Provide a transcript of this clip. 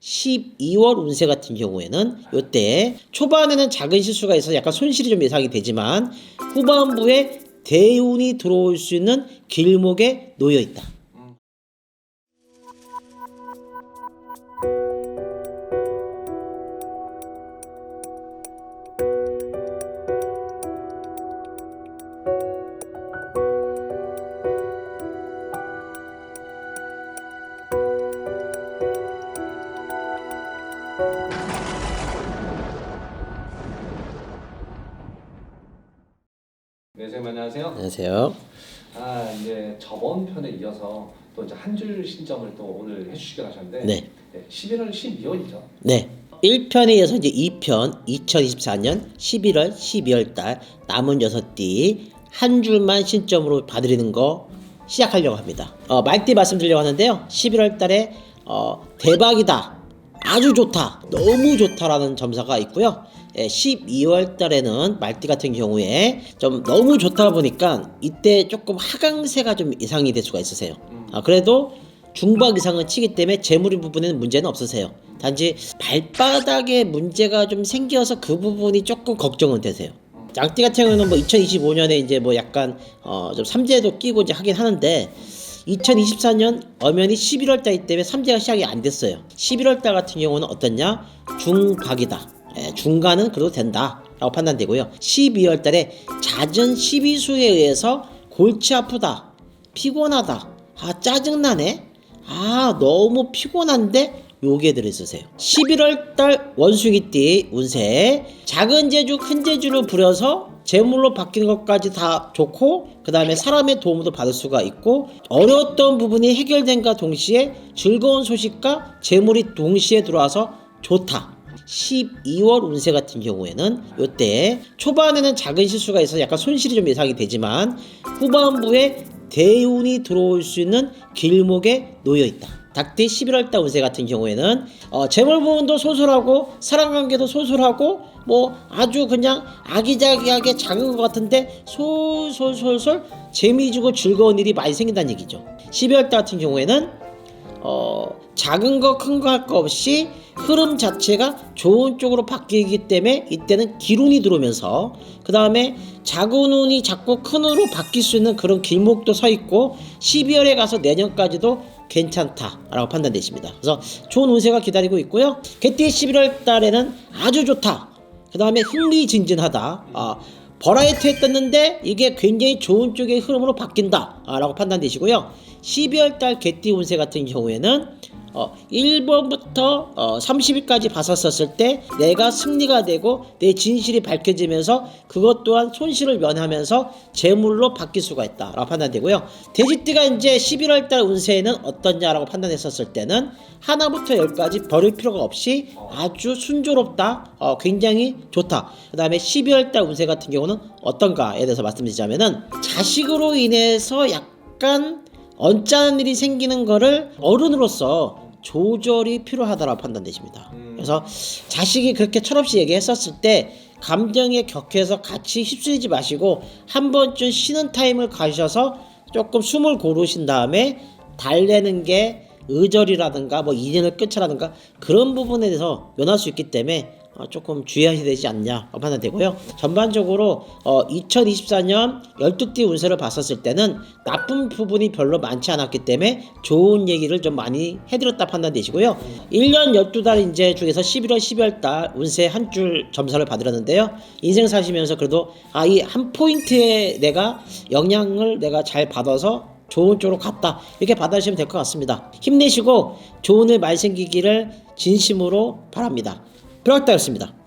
12월 운세 같은 경우에는 요때 초반에는 작은 실수가 있어서 약간 손실이 좀 예상이 되지만 후반부에 대운이 들어올 수 있는 길목에 놓여 있다. 네, 선생님 안녕하세요. 안녕하세요. 아 이제 저번 편에 이어서 또 이제 한 줄 신점을 또 오늘 해주시긴 하셨는데 네. 11월 12월이죠. 네. 1편에 이어서 이제 2편 2024년 11월 12월 달 남은 6띠 한 줄만 신점으로 봐드리는 거 시작하려고 합니다. 어, 말띠 말씀드리려고 하는데요. 11월 달에 어, 대박이다. 아주 좋다. 너무 좋다라는 점사가 있고요. 예, 12월 달에는 말띠 같은 경우에 좀 너무 좋다 보니까 이때 조금 하강세가 좀 이상이 될 수가 있으세요. 아, 그래도 중박 이상은 치기 때문에 재물인 부분에는 문제는 없으세요. 단지 발바닥에 문제가 좀 생겨서 그 부분이 조금 걱정은 되세요. 양띠 같은 경우는 뭐 2025년에 이제 뭐 약간 어 좀 삼재도 끼고 이제 하긴 하는데 2024년 엄연히 11월 달이기 때문에 삼재가 시작이 안 됐어요. 11월 달 같은 경우는 어떻냐? 중박이다. 예, 중간은 그래도 된다 라고 판단되고요. 12월 달에 잦은 12수에 의해서 골치 아프다. 피곤하다. 아, 짜증나네. 아, 너무 피곤한데 요게 들어있으세요. 11월 달 원숭이띠 운세 작은 재주 큰 재주를 부려서 재물로 바뀌는 것까지 다 좋고 그 다음에 사람의 도움도 받을 수가 있고 어려웠던 부분이 해결된과 동시에 즐거운 소식과 재물이 동시에 들어와서 좋다. 12월 운세 같은 경우에는 요때 초반에는 작은 실수가 있어서 약간 손실이 좀 예상이 되지만 후반부에 대운이 들어올 수 있는 길목에 놓여 있다. 닭띠 11월 달 운세 같은 경우에는 어, 재물 부분도 소소하고 사람 관계도 소소하고 뭐 아주 그냥 아기자기하게 작은 것 같은데 솔솔솔솔 재미지고 즐거운 일이 많이 생긴다는 얘기죠. 12월 달 같은 경우에는 어, 작은 거 큰 거 할 거 없이 흐름 자체가 좋은 쪽으로 바뀌기 때문에 이때는 기운이 들어오면서 그 다음에 작은 운이 자꾸 큰 운으로 바뀔 수 있는 그런 길목도 서 있고 12월에 가서 내년까지도 괜찮다라고 판단되십니다. 그래서 좋은 운세가 기다리고 있고요. 개띠 11월 달에는 아주 좋다. 그 다음에 흥미진진하다. 아, 버라이트에 떴는데 이게 굉장히 좋은 쪽의 흐름으로 바뀐다라고 판단되시고요. 12월 달 개띠 운세 같은 경우에는 어, 1번부터 어, 30일까지 봤었을 때 내가 승리가 되고 내 진실이 밝혀지면서 그것 또한 손실을 면하면서 재물로 바뀔 수가 있다라고 판단되고요. 돼지띠가 이제 11월 달 운세에는 어떠냐라고 판단했었을 때는 하나부터 열까지 버릴 필요가 없이 아주 순조롭다, 어, 굉장히 좋다. 그 다음에 12월 달 운세 같은 경우는 어떤가에 대해서 말씀드리자면은 자식으로 인해서 약간 언짢은 일이 생기는 거를 어른으로서 조절이 필요하다라고 판단되십니다. 그래서 자식이 그렇게 철없이 얘기했었을 때 감정에 격해서 같이 휩쓸리지 마시고 한 번쯤 쉬는 타임을 가셔서 조금 숨을 고르신 다음에 달래는 게 의절이라든가 뭐 인연을 끊자라든가 그런 부분에 대해서 면할 수 있기 때문에 어, 조금 주의하셔야 되지 않냐 판단되고요. 전반적으로 어, 2024년 12띠 운세를 봤었을 때는 나쁜 부분이 별로 많지 않았기 때문에 좋은 얘기를 좀 많이 해드렸다 판단되시고요. 1년 12달 이제 중에서 11월 12월 달 운세 한 줄 점사를 받으렸는데요. 인생 사시면서 그래도 아 이 한 포인트에 내가 영향을 내가 잘 받아서 좋은 쪽으로 갔다 이렇게 받아주시면 될 것 같습니다. 힘내시고 좋은 일 많이 생기기를 진심으로 바랍니다. 브락다였습니다.